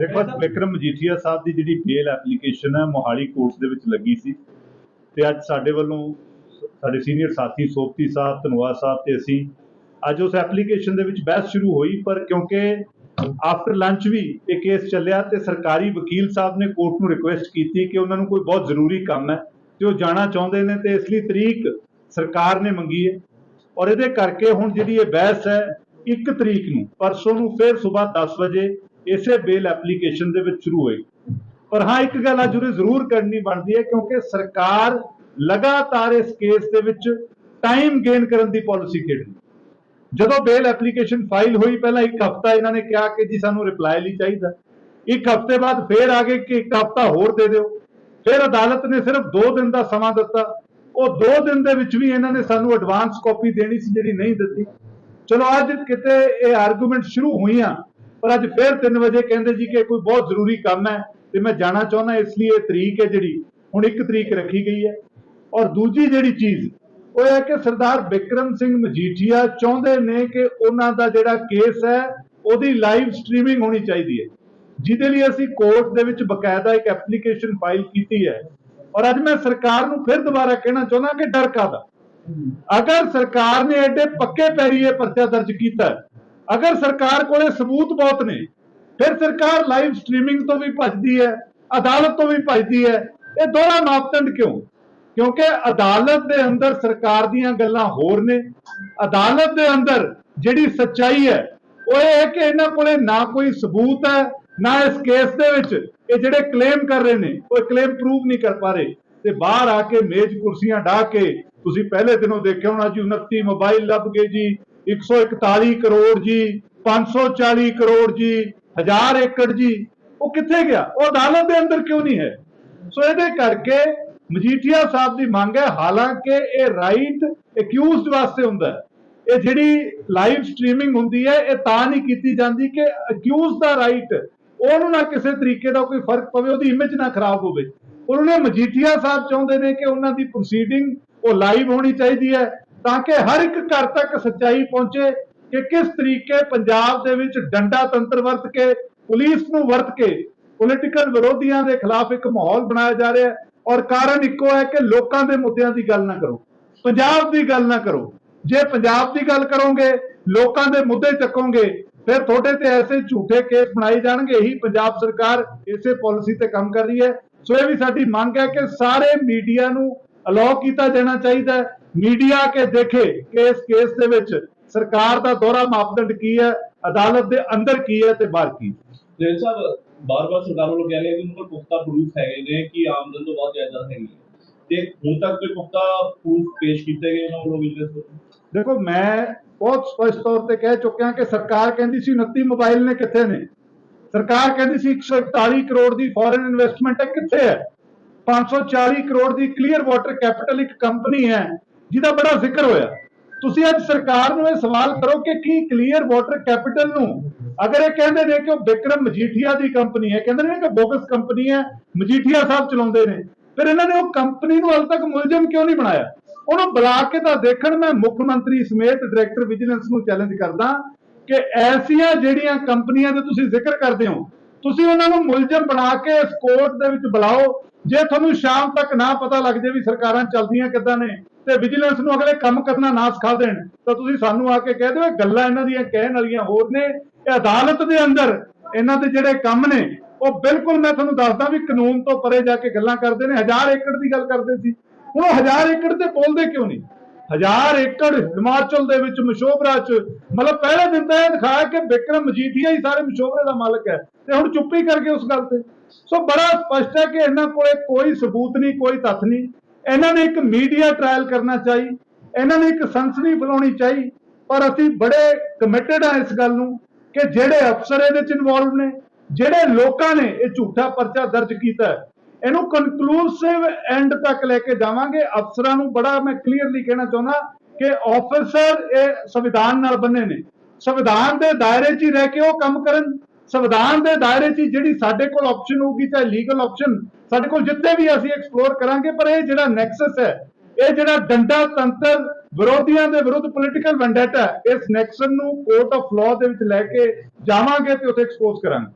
ਦੇਖੋ, ਵਿਕਰਮ ਮਜੀਠੀਆ ਸਾਹਿਬ ਦੀ ਜਿਹੜੀ ਬੇਲ ਐਪਲੀਕੇਸ਼ਨ ਹੈ, ਮੋਹਾਲੀ ਕੋਰਟ ਦੇ ਵਿੱਚ ਲੱਗੀ ਸੀ। ਤੇ ਅੱਜ ਸਾਡੇ ਵੱਲੋਂ ਸਾਡੇ ਸੀਨੀਅਰ ਸਾਥੀ ਸੋਪਤੀ ਸਾਹਿਬ, ਧਨਵਾ ਸਾਹਿਬ ਤੇ ਅਸੀਂ ਅੱਜ ਉਸ ਐਪਲੀਕੇਸ਼ਨ ਦੇ ਵਿੱਚ ਬਹਿਸ ਸ਼ੁਰੂ ਹੋਈ, ਪਰ ਕਿਉਂਕਿ ਆਫਟਰ ਲੰਚ ਵੀ ਇਹ ਕੇਸ ਚੱਲਿਆ ਤੇ ਸਰਕਾਰੀ ਵਕੀਲ ਸਾਹਿਬ ਨੇ ਕੋਰਟ ਨੂੰ ਰਿਕੁਐਸਟ ਕੀਤੀ ਕਿ ਉਹਨਾਂ ਨੂੰ ਕੋਈ ਬਹੁਤ ਜ਼ਰੂਰੀ ਕੰਮ ਹੈ ਤੇ ਉਹ ਜਾਣਾ ਚਾਹੁੰਦੇ ਨੇ ਤੇ ਇਸ ਲਈ ਤਰੀਕ ਸਰਕਾਰ ਨੇ ਮੰਗੀ ਹੈ। ਔਰ ਇਹਦੇ ਕਰਕੇ ਹੁਣ ਜਿਹੜੀ ਇਹ ਬਹਿਸ ਹੈ 1 ਤਰੀਕ ਨੂੰ, ਪਰਸੋਂ ਨੂੰ ਫਿਰ ਸਵੇਰ 10 ਵਜੇ ਇਸੇ ਬੇਲ ਐਪਲੀਕੇਸ਼ਨ ਦੇ ਵਿੱਚ ਸ਼ੁਰੂ ਹੋਏਗੀ ਪਰ ਹਾਂ, ਇੱਕ ਗੱਲ ਅੱਜ ਉਰੇ ਜ਼ਰੂਰ ਕਰਨੀ ਬਣਦੀ ਹੈ, ਕਿਉਂਕਿ ਸਰਕਾਰ ਲਗਾਤਾਰ ਇਸ ਕੇਸ ਦੇ ਵਿੱਚ ਟਾਈਮ ਗੇਨ ਕਰਨ ਦੀ ਪਾਲਿਸੀ ਖੇਡੀ ਜਦੋਂ ਬੇਲ ਐਪਲੀਕੇਸ਼ਨ ਫਾਈਲ ਹੋਈ, ਪਹਿਲਾਂ ਇੱਕ ਹਫਤਾ ਇਹਨਾਂ ਨੇ ਕਿਹਾ ਕਿ ਜੀ ਸਾਨੂੰ ਰਿਪਲਾਈ ਲਈ ਚਾਹੀਦਾ ਇੱਕ ਹਫ਼ਤੇ ਬਾਅਦ ਫੇਰ ਆ ਗਏ ਕਿ ਇੱਕ ਹਫਤਾ ਹੋਰ ਦੇ ਦਿਓ। ਫਿਰ ਅਦਾਲਤ ਨੇ ਸਿਰਫ 2 ਦਿਨ ਦਾ ਸਮਾਂ ਦਿੱਤਾ। ਉਹ 2 ਦਿਨ ਦੇ ਵਿੱਚ ਵੀ ਇਹਨਾਂ ਨੇ ਸਾਨੂੰ ਐਡਵਾਂਸ ਕਾਪੀ ਦੇਣੀ ਸੀ, ਜਿਹੜੀ ਨਹੀਂ ਦਿੱਤੀ। ਚਲੋ, ਅੱਜ ਕਿਤੇ ਇਹ ਆਰਗੂਮੈਂਟ ਸ਼ੁਰੂ ਹੋਈਆਂ ਪਰ ਅੱਜ ਫਿਰ 3 ਵਜੇ ਕਹਿੰਦੇ ਜੀ ਕਿ ਕੋਈ ਬਹੁਤ ਜ਼ਰੂਰੀ ਕੰਮ ਹੈ ਤੇ ਮੈਂ ਜਾਣਾ ਚਾਹੁੰਦਾ, ਇਸ ਲਈ ਇਹ ਤਰੀਕ ਹੈ ਜਿਹੜੀ, ਹੁਣ ਇੱਕ ਤਰੀਕ ਰੱਖੀ ਗਈ ਹੈ। ਔਰ ਦੂਜੀ ਜਿਹੜੀ ਚੀਜ਼, ਉਹ ਹੈ ਕਿ ਸਰਦਾਰ ਬਿਕਰਮ ਸਿੰਘ ਮਜੀਠੀਆ ਚਾਹੁੰਦੇ ਨੇ ਕਿ ਉਹਨਾਂ ਦਾ ਜਿਹੜਾ ਕੇਸ ਹੈ, ਉਹਦੀ ਲਾਈਵ ਸਟ੍ਰੀਮਿੰਗ ਹੋਣੀ ਚਾਹੀਦੀ ਹੈ। ਜਿਹਦੇ ਲਈ ਅਸੀਂ ਕੋਰਟ ਦੇ ਵਿੱਚ ਬਕਾਇਦਾ ਇੱਕ ਐਪਲੀਕੇਸ਼ਨ ਫਾਈਲ ਕੀਤੀ ਹੈ। ਔਰ ਅੱਜ ਮੈਂ ਸਰਕਾਰ ਨੂੰ ਫਿਰ ਦੁਬਾਰਾ ਕਹਿਣਾ ਚਾਹੁੰਦਾ ਕਿ ਡਰ ਕਾਹਦਾ? ਅਗਰ ਸਰਕਾਰ ਨੇ ਐਡੇ ਪੱਕੇ ਪੈਰੀ ਇਹ ਪਰਚਾ ਦਰਜ ਕੀਤਾ ਅਗਰ ਸਰਕਾਰ ਕੋਲੇ ਸਬੂਤ ਬਹੁਤ ਨੇ, ਫਿਰ ਸਰਕਾਰ ਲਾਈਵ ਸਟ੍ਰੀਮਿੰਗ ਤੋਂ ਵੀ ਭੱਜਦੀ ਹੈ, ਅਦਾਲਤ ਤੋਂ ਵੀ ਭੱਜਦੀ ਹੈ। ਇਹ ਦੋਹਰਾ ਮਾਪਦੰਡ ਕਿਉਂ? ਕਿਉਂਕਿ ਅਦਾਲਤ ਦੇ ਅੰਦਰ ਸਰਕਾਰ ਦੀਆਂ ਗੱਲਾਂ ਹੋਰ ਨੇ। ਅਦਾਲਤ ਦੇ ਅੰਦਰ ਜਿਹੜੀ ਸੱਚਾਈ ਹੈ, ਉਹ ਇਹ ਹੈ ਕਿ ਇਹਨਾਂ ਕੋਲੇ ਨਾ ਕੋਈ ਸਬੂਤ ਹੈ, ਨਾ ਇਸ ਕੇਸ ਦੇ ਵਿੱਚ। ਇਹ ਜਿਹੜੇ ਕਲੇਮ ਕਰ ਰਹੇ ਨੇ, ਉਹ ਕਲੇਮ ਪ੍ਰੂਵ ਨਹੀਂ ਕਰ ਪਾ ਰਹੇ। ਤੇ ਬਾਹਰ ਆ ਕੇ ਮੇਜ਼ ਕੁਰਸੀਆਂ ਢਾ ਕੇ ਤੁਸੀਂ ਪਹਿਲੇ ਦਿਨੋਂ ਦੇਖਿਆ ਹੋਣਾ ਜੀ 29 ਮੋਬਾਈਲ ਲੱਭ ਗਏ ਜੀ। 141 ਕਰੋੜ ਜੀ 540 ਕਰੋੜ ਜੀ 1000 ਏਕੜ ਜੀ। ਉਹ ਕਿੱਥੇ ਗਿਆ? ਉਹ ਅਦਾਲਤ ਦੇ ਅੰਦਰ ਕਿਉਂ ਨਹੀਂ ਹੈ? ਸੋ ਇਹਦੇ ਕਰਕੇ ਮਜੀਠੀਆ ਸਾਹਿਬ ਦੀ ਮੰਗ ਹੈ, ਹਾਲਾਂਕਿ ਇਹ ਰਾਈਟ ਅਕਿਊਜ਼ਡ ਵਾਸਤੇ ਹੁੰਦਾ ਇਹ ਜਿਹੜੀ ਲਾਈਵ ਸਟ੍ਰੀਮਿੰਗ ਹੁੰਦੀ ਹੈ, ਇਹ ਤਾਂ ਨਹੀਂ ਕੀਤੀ ਜਾਂਦੀ ਕਿ ਅਕਿਊਜ਼ ਦਾ ਰਾਈਟ ਉਹਨੂੰ ਨਾ ਕਿਸੇ ਤਰੀਕੇ ਦਾ ਕੋਈ ਫ਼ਰਕ ਪਵੇ, ਉਹਦੀ ਇਮੇਜ ਨਾ ਖਰਾਬ ਹੋਵੇ। ਉਹਨਾਂ ਨੇ ਮਜੀਠੀਆ ਸਾਹਿਬ ਚਾਹੁੰਦੇ ਨੇ ਕਿ ਉਹਨਾਂ ਦੀ ਪ੍ਰੋਸੀਡਿੰਗ ਉਹ ਲਾਈਵ ਹੋਣੀ ਚਾਹੀਦੀ ਹੈ। ਤਾਂ ਕਿ ਹਰ ਇੱਕ ਘਰ ਤੱਕ ਸੱਚਾਈ ਪਹੁੰਚੇ ਕਿ ਕਿਸ ਤਰੀਕੇ ਪੰਜਾਬ ਦੇ ਵਿੱਚ ਡੰਡਾ ਤੰਤਰ ਵਰਤ ਕੇ, ਪੁਲਿਸ ਨੂੰ ਵਰਤ ਕੇ ਪੋਲੀਟੀਕਲ ਵਿਰੋਧੀਆਂ ਦੇ ਖਿਲਾਫ ਇੱਕ ਮਾਹੌਲ ਬਣਾਇਆ ਜਾ ਰਿਹਾ ਹੈ। ਔਰ ਕਾਰਨ ਇੱਕੋ ਹੈ ਕਿ ਲੋਕਾਂ ਦੇ ਮੁੱਦਿਆਂ ਦੀ ਗੱਲ ਨਾ ਕਰੋ। ਪੰਜਾਬ ਦੀ ਗੱਲ ਨਾ ਕਰੋ। ਜੇ ਪੰਜਾਬ ਦੀ ਗੱਲ ਕਰੋਗੇ, ਲੋਕਾਂ ਦੇ ਮੁੱਦੇ ਚੱਕੋਗੇ, ਫਿਰ ਤੁਹਾਡੇ ਤੇ ਐਸੇ ਝੂਠੇ ਕੇਸ ਬਣਾਏ ਜਾਣਗੇ। ਇਹੀ ਪੰਜਾਬ ਸਰਕਾਰ ਇਸੇ ਪਾਲਿਸੀ ਤੇ ਕੰਮ ਕਰ ਰਹੀ ਹੈ। ਸੋ ਇਹ ਵੀ ਸਾਡੀ ਮੰਗ ਹੈ ਕਿ ਸਾਰੇ ਮੀਡੀਆ ਨੂੰ ਅਲਾਉ ਕੀਤਾ ਜਾਣਾ ਚਾਹੀਦਾ ਹੈ। ਮੀਡੀਆ ਕੇ ਦੇਖੇ ਕਿ ਇਸ ਕੇਸ ਦੇ ਵਿੱਚ ਸਰਕਾਰ ਦਾ ਦੋਹਰਾ ਮਾਪਦੰਡ ਕੀ ਹੈ ਅਦਾਲਤ ਦੇ ਅੰਦਰ ਕੀ ਹੈ ਤੇ ਬਾਹਰ ਕੀ ਜੈਨ ਸਾਹਿਬ ਬਾਰ-ਬਾਰ ਸਰਕਾਰ ਵੱਲੋਂ ਕਹਿ ਕਿ ਉਹਨਾਂ ਕੋਲ ਪੁਖਤਾ ਪ੍ਰੂਫ ਹੈਗੇ ਨੇ ਕਿ ਆਮਦਨ ਤੋਂ ਬਾਅਦ ਜਾਇਦਾਦ ਹੈਗੀ ਹੈ। ਤੇ ਹੁਣ ਤੱਕ ਕੋਈ ਪੁਖਤਾ ਪ੍ਰੂਫ ਪੇਸ਼ ਕੀਤੇ ਗਏ ਉਹਨਾਂ ਵੱਲੋਂ ਵਿਜੀਲੈਂਸ ਦੇਖੋ ਮੈਂ ਬਹੁਤ ਸਪਸ਼ਟ ਤੌਰ ਤੇ ਕਹਿ ਚੁੱਕਿਆ ਕਿ ਸਰਕਾਰ ਕਹਿੰਦੀ ਸੀ 29 ਮੋਬਾਈਲ ਨੇ ਕਿੱਥੇ ਨੇ? ਸਰਕਾਰ ਕਹਿੰਦੀ ਸੀ 141 ਕਰੋੜ ਦੀ ਫੋਰਨ ਇਨਵੈਸਟਮੈਂਟ ਹੈ ਕਿੱਥੇ ਹੈ? 540 ਕਰੋੜ ਦੀ ਕਲੀਅਰ ਵਾਟਰ ਕੈਪੀਟਲ ਇੱਕ ਕੰਪਨੀ ਹੈ ਜਿਹਦਾ ਬੜਾ ਜ਼ਿਕਰ ਹੋਇਆ। ਤੁਸੀਂ ਅੱਜ ਸਰਕਾਰ ਨੂੰ ਇਹ ਸਵਾਲ ਕਰੋ ਕਿ ਕੀ ਕਲੀਅਰ ਵਾਟਰ ਕੈਪੀਟਲ ਨੂੰ ਅਗਰ ਇਹ ਕਹਿੰਦੇ ਨੇ ਕਿ ਉਹ ਬਿਕਰਮ ਮਜੀਠੀਆ ਦੀ ਕੰਪਨੀ ਹੈ, ਕਹਿੰਦੇ ਨੇ ਕਿ ਬੋਗਸ ਕੰਪਨੀ ਹੈ, ਮਜੀਠੀਆ ਸਾਹਿਬ ਚਲਾਉਂਦੇ ਨੇ, ਫਿਰ ਇਹਨਾਂ ਨੇ ਉਹ ਕੰਪਨੀ ਨੂੰ ਹਾਲ ਤੱਕ ਮੁਲਜ਼ਮ ਕਿਉਂ ਨਹੀਂ ਬਣਾਇਆ? ਉਹਨੂੰ ਬੁਲਾ ਕੇ ਤਾਂ ਦੇਖਣ ਮੈਂ ਮੁੱਖ ਮੰਤਰੀ ਸਮੇਤ ਡਾਇਰੈਕਟਰ ਵਿਜੀਲੈਂਸ ਨੂੰ ਚੈਲੰਜ ਕਰਦਾ ਕਿ ਐਸੀਆਂ ਜਿਹੜੀਆਂ ਕੰਪਨੀਆਂ ਦੇ ਤੁਸੀਂ ਜ਼ਿਕਰ ਕਰਦੇ ਹੋ, ਤੁਸੀਂ ਉਹਨਾਂ ਨੂੰ ਮੁਲਜ਼ਮ ਬਣਾ ਕੇ ਇਸ ਕੋਰਟ ਦੇ ਵਿੱਚ ਬੁਲਾਓ, ਜੇ ਤੁਹਾਨੂੰ ਸ਼ਾਮ ਤੱਕ ਨਾ ਪਤਾ ਲੱਗ ਜੇ ਵੀ ਸਰਕਾਰਾਂ ਚੱਲਦੀਆਂ ਕਿੱਦਾਂ ਨੇ। ਤੇ ਵਿਜੀਲੈਂਸ ਨੂੰ ਅਗਲੇ ਕੰਮ ਕਰਨਾ ਨਾ ਸਿਖਾ ਦੇਣ, ਤਾਂ ਤੁਸੀਂ ਸਾਨੂੰ ਆ ਕੇ ਕਹਿ ਦਿਓ, ਇਹ ਗੱਲਾਂ ਇਹਨਾਂ ਦੀਆਂ ਕਹਿਣ ਵਾਲੀਆਂ ਹੋਰ ਨੇ, ਇਹ ਅਦਾਲਤ ਦੇ ਅੰਦਰ ਇਹਨਾਂ ਦੇ ਜਿਹੜੇ ਕੰਮ ਨੇ, ਉਹ ਬਿਲਕੁਲ ਮੈਂ ਤੁਹਾਨੂੰ ਦੱਸਦਾ ਵੀ ਕਾਨੂੰਨ ਤੋਂ ਪਰੇ ਜਾ ਕੇ ਗੱਲਾਂ ਕਰਦੇ ਨੇ, ਹਜ਼ਾਰ ਏਕੜ ਦੀ ਗੱਲ ਕਰਦੇ ਸੀ। ਹੁਣ ਉਹ ਹਜ਼ਾਰ ਏਕੜ ਤੇ ਬੋਲਦੇ ਕਿਉਂ ਨਹੀਂ? ਹਜ਼ਾਰ ਏਕੜ ਹਿਮਾਚਲ ਦੇ ਵਿੱਚ ਮਸ਼ੋਬਰਾ ਚ, ਮਤਲਬ ਪਹਿਲੇ ਦਿਨ ਤਾਂ ਇਹ ਦਿਖਾਇਆ ਕਿ ਵਿਕਰਮ ਮਜੀਠੀਆ ਹੀ ਸਾਰੇ ਮਸ਼ੋਬਰੇ ਦਾ ਮਾਲਕ ਹੈ, ਤੇ ਹੁਣ ਚੁੱਪੀ ਕਰਕੇ ਉਸ ਗੱਲ ਤੇ। ਸੋ ਬੜਾ ਸਪਸ਼ਟ ਹੈ ਕਿ ਇਹਨਾਂ ਕੋਲੇ ਕੋਈ ਸਬੂਤ ਨਹੀਂ, ਕੋਈ ਤੱਥ ਨਹੀਂ। ਇਹਨਾਂ ਨੇ ਇੱਕ ਮੀਡੀਆ ਟ੍ਰਾਇਲ ਕਰਨਾ ਚਾਹੀ, ਇਹਨਾਂ ਨੇ ਇੱਕ ਸੰਸਨੀ ਫਲਾਉਣੀ ਚਾਹੀ, ਪਰ ਅਸੀਂ ਬੜੇ ਕਮਿਟਡ ਆ ਇਸ ਗੱਲ ਨੂੰ ਕਿ ਜਿਹੜੇ ਅਫਸਰ ਇਹਦੇ ਚ ਇਨਵੋਲਵ ਨੇ, ਜਿਹੜੇ ਲੋਕਾਂ ਨੇ ਇਹ ਝੂਠਾ ਪਰਚਾ ਦਰਜ ਕੀਤਾ ਇਹਨੂੰ ਕਨਕਲੂਸਿਵ ਐਂਡ ਤੱਕ ਲੈ ਕੇ ਜਾਵਾਂਗੇ। ਅਫਸਰਾਂ ਨੂੰ ਬੜਾ ਮੈਂ ਕਲੀਅਰਲੀ ਕਹਿਣਾ ਚਾਹੁੰਦਾ ਕਿ ਆਫੀਸਰ ਇਹ ਸੰਵਿਧਾਨ ਨਾਲ ਬੰਨੇ ਨੇ। ਸੰਵਿਧਾਨ ਦੇ ਦਾਇਰੇ 'ਚ ਹੀ ਰਹਿ ਕੇ ਉਹ ਕੰਮ ਕਰਨ। ਸੰਵਿਧਾਨ ਦੇ ਦਾਇਰੇ 'ਚ ਜਿਹੜੀ ਸਾਡੇ ਕੋਲ ਆਪਸ਼ਨ ਹੋਊਗੀ, ਚਾਹੇ ਲੀਗਲ ਆਪਸ਼ਨ ਸਾਡੇ ਕੋਲ ਜਿੱਤੇ ਵੀ ਅਸੀਂ ਐਕਸਪਲੋਰ ਕਰਾਂਗੇ, ਪਰ ਇਹ ਜਿਹੜਾ ਨੈਕਸਸ ਹੈ, ਇਹ ਜਿਹੜਾ ਡੰਡਾ ਤੰਤਰ ਵਿਰੋਧੀਆਂ ਦੇ ਵਿਰੁੱਧ ਪੋਲੀਟੀਕਲ ਵੈਂਡੇਟਾ ਇਸ ਨੈਕਸਸ ਨੂੰ ਕੋਰਟ ਆਫ ਲਾਅ ਦੇ ਵਿੱਚ ਲੈ ਕੇ ਜਾਵਾਂਗੇ ਤੇ ਉੱਥੇ ਐਕਸਪੋਜ਼ ਕਰਾਂਗੇ।